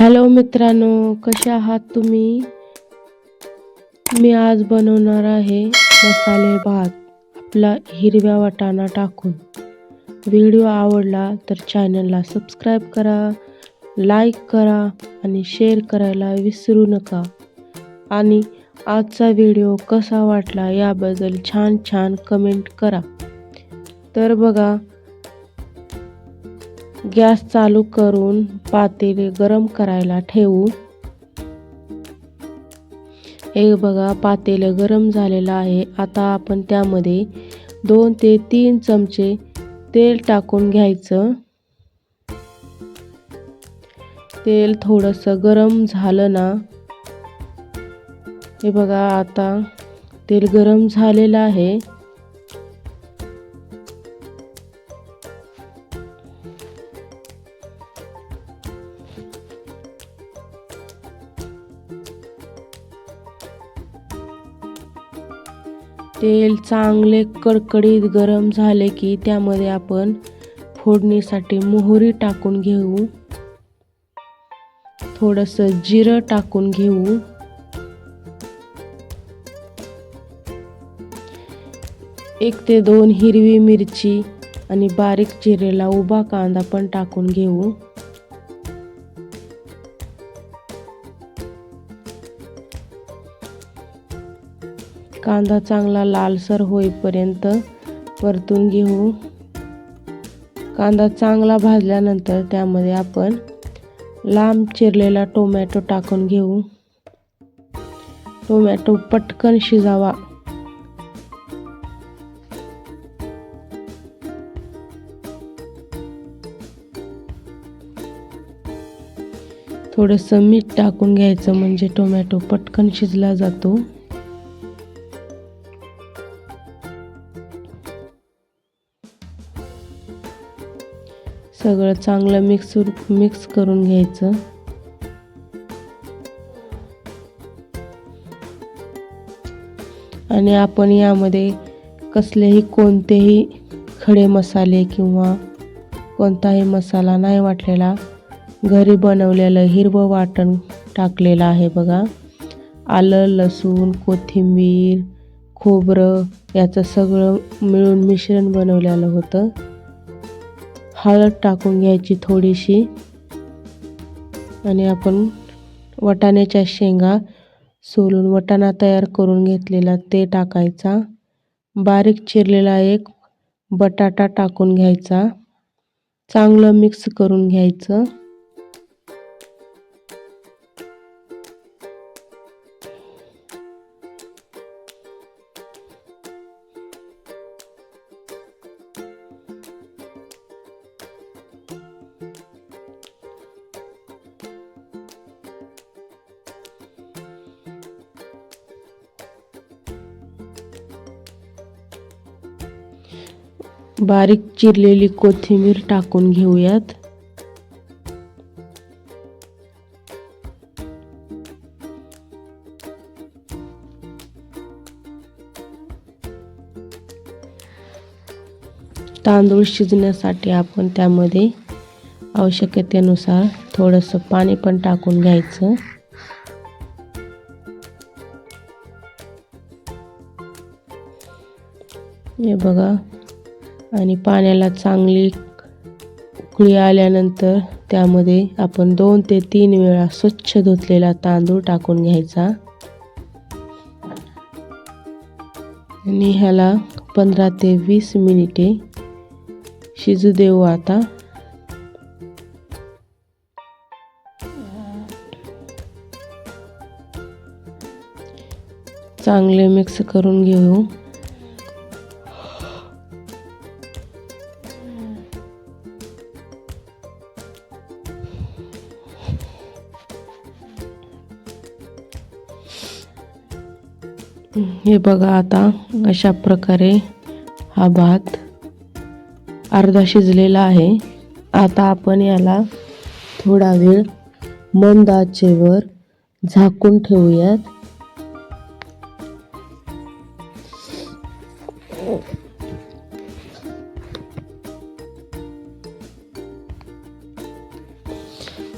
Hello मित्रांनो कसे आहात तुम्ही? मी आज बनवणार आहे मसाले भात. आपला हिरव्या वाटाणा टाकून. व्हिडिओ आवडला तर चॅनलला सबस्क्राईब करा लाईक करा आणि शेअर करायला विसरू नका. आणि आजचा व्हिडिओ कसा वाटला याबद्दल छान छान कमेंट करा. तर बघा गॅस चालू करून पातेले गरम करायला ठेवू. हे बघा पातेलं गरम झालेलं आहे. आता आपण त्यामध्ये दोन ते तीन चमचे तेल टाकून घ्यायचं. तेल थोडंसं गरम झालं ना हे बघा आता तेल गरम झालेलं आहे. तेल चांगले कडकडीत गरम झाले की त्यामध्ये आपण फोडणीसाठी मोहरी टाकून घेऊ. थोडंसं जिरं टाकून घेऊ. एक ते दोन हिरवी मिरची आणि बारीक चिरेला उभा कांदा पण टाकून घेऊ. कांदा चांगला लालसर होईपर्यंत परतून घेऊ. कांदा चांगला भाजल्यानंतर त्यामध्ये आपण लांब चिरलेला टोमॅटो टाकून घेऊ. टोमॅटो पटकन शिजावा. थोडंसं मीठ टाकून घ्यायचं म्हणजे टोमॅटो पटकन शिजला जातो. सगळं चांगलं मिक्स मिक्स करून घ्यायचं. आणि आपण यामध्ये कसलेही कोणतेही खडे मसाले किंवा कोणताही मसाला नाही वाटलेला घरी बनवलेलं हिरवं वाटण टाकलेलं आहे बघा. आलं लसूण कोथिंबीर खोबरं याचं सगळं मिळून मिश्रण बनवलेलं होतं. हळद टाकून घ्यायची थोडीशी. आणि आपण वटाण्याच्या शेंगा सोलून वटाणा तयार करून घेतलेला ते टाकायचा. बारीक चिरलेला एक बटाटा टाकून घ्यायचा. चांगलं मिक्स करून घ्यायचं. बारीक चिरलेली कोथिंबीर टाकून घेऊयात. तांदूळ शिजण्यासाठी आपण त्यामध्ये आवश्यकतेनुसार थोडंसं पाणी पण टाकून घ्यायचं. हे बघा आणि पाण्याला चांगली उकळी आल्यानंतर त्यामध्ये आपण दोन ते तीन वेळा स्वच्छ धुतलेला तांदूळ टाकून घ्यायचा. आणि ह्याला पंधरा ते वीस मिनिटे शिजू देऊ आता. चांगले मिक्स करून घेऊ. हे बघा आता अशा प्रकारे हा भात अर्धा शिजलेला आहे. आता आपण याला थोडा वेळ मंद आचेवर झाकून ठेवूयात.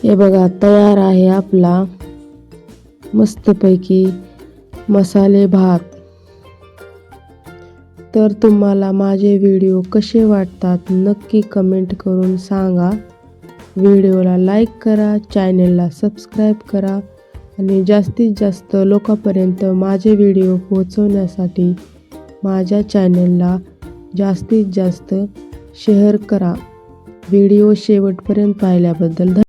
हे बघा तयार आहे आपला मस्तपैकी मसाले भात. तर तुम्हाला माझे व्हिडिओ कसे वाटतात नक्की कमेंट करून सांगा. व्हिडिओला लाईक करा चॅनेलला सबस्क्राईब करा आणि जास्तीत जास्त लोकांपर्यंत माझे व्हिडिओ पोहोचवण्यासाठी माझ्या चॅनेलला जास्तीत जास्त शेअर करा. व्हिडिओ शेवटपर्यंत पाहिल्याबद्दल धन्यवाद.